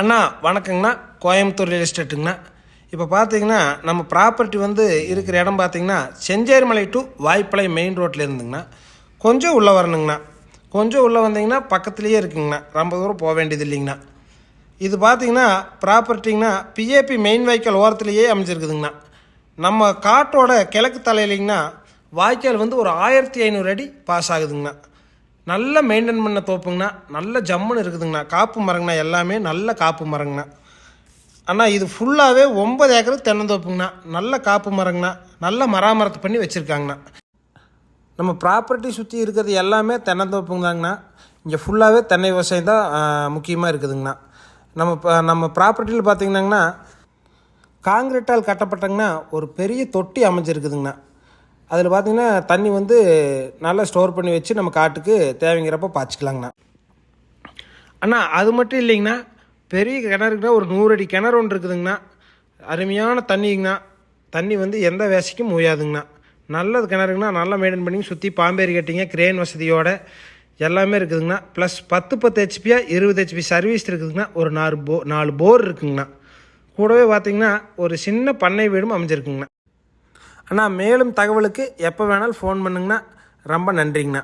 அண்ணா வணக்கங்கண்ணா. Coimbatore real எஸ்டேட்டுங்கண்ணா இப்போ பார்த்தீங்கன்னா நம்ம ப்ராப்பர்ட்டி வந்து இருக்கிற இடம் பார்த்தீங்கன்னா செஞ்சேரிமலை டு வாய்ப்பளை மெயின் ரோட்டில் இருந்துங்கண்ணா. கொஞ்சம் உள்ளே வரணுங்கண்ணா. கொஞ்சம் உள்ளே வந்தீங்கன்னா பக்கத்துலேயே இருக்குங்கண்ணா. ரொம்ப தூரம் போக வேண்டியது இல்லைங்கண்ணா. இது பார்த்தீங்கன்னா ப்ராப்பர்ட்டிங்கன்னா பிஏபி மெயின் வாய்க்கால் ஓரத்துலேயே அமைஞ்சிருக்குதுங்கண்ணா. நம்ம காட்டோட கிழக்கு தலையிலிங்கன்னா வாய்க்கால் வந்து ஒரு ஆயிரத்தி ஐநூறு அடி பாஸ் ஆகுதுங்கண்ணா. நல்ல மெயின்டைன் பண்ண தோப்புங்கண்ணா. நல்ல ஜம்முன்னு இருக்குதுங்கண்ணா. காப்பு மரங்கண்ணா எல்லாமே நல்ல காப்பு மரங்கண்ணா. அண்ணா இது ஃபுல்லாகவே ஒன்பது ஏக்கர் தென்னந்தோப்புங்கண்ணா. நல்ல காப்பு மரங்கண்ணா. நல்ல மராமரத்து பண்ணி வச்சுருக்காங்கண்ணா. நம்ம ப்ராப்பர்ட்டி சுற்றி இருக்கிறது எல்லாமே தென்னந்தோப்புங்க தாங்கண்ணா இங்கே ஃபுல்லாகவே தென்னை விவசாயம் தான் முக்கியமாக இருக்குதுங்கண்ணா. நம்ம இப்போ நம்ம ப்ராப்பர்ட்டியில் பார்த்தீங்கன்னாங்கண்ணா காங்கிரீட்டால் கட்டப்பட்டங்கன்னா ஒரு பெரிய தொட்டி அமைஞ்சிருக்குதுங்கண்ணா. அதில் பார்த்தீங்கன்னா தண்ணி வந்து நல்லா ஸ்டோர் பண்ணி வச்சு நம்ம காட்டுக்கு தேவைங்கிறப்ப பாய்ச்சிக்கலாங்கண்ணா. அண்ணா அது மட்டும் இல்லைங்கண்ணா. பெரிய கிணறுக்குன்னா ஒரு நூறு அடி கிணறு ஒன்று இருக்குதுங்கண்ணா. அருமையான தண்ணிங்கண்ணா. தண்ணி வந்து எந்த வேசைக்கும் மூயாதுங்கண்ணா நல்லது கிணறுங்கண்ணா. நல்லா மெயின்டைன் பண்ணி சுற்றி பாம்பேரி கட்டிங்க கிரேன் வசதியோட எல்லாமே இருக்குதுங்கண்ணா. ப்ளஸ் பத்து பத்து ஹெச்பியாக இருபது ஹெச்பி சர்வீஸ் இருக்குதுங்கண்ணா. ஒரு நாலு போ நாலு போர் இருக்குங்கண்ணா. கூடவே பார்த்திங்கன்னா ஒரு சின்ன பண்ணை வீடும் அமைஞ்சிருக்குங்கண்ணா. அண்ணா மேலும் தகவலுக்கு எப்போ வேணாலும் ஃபோன் பண்ணுங்கண்ணா. ரொம்ப நன்றிங்கண்ணா.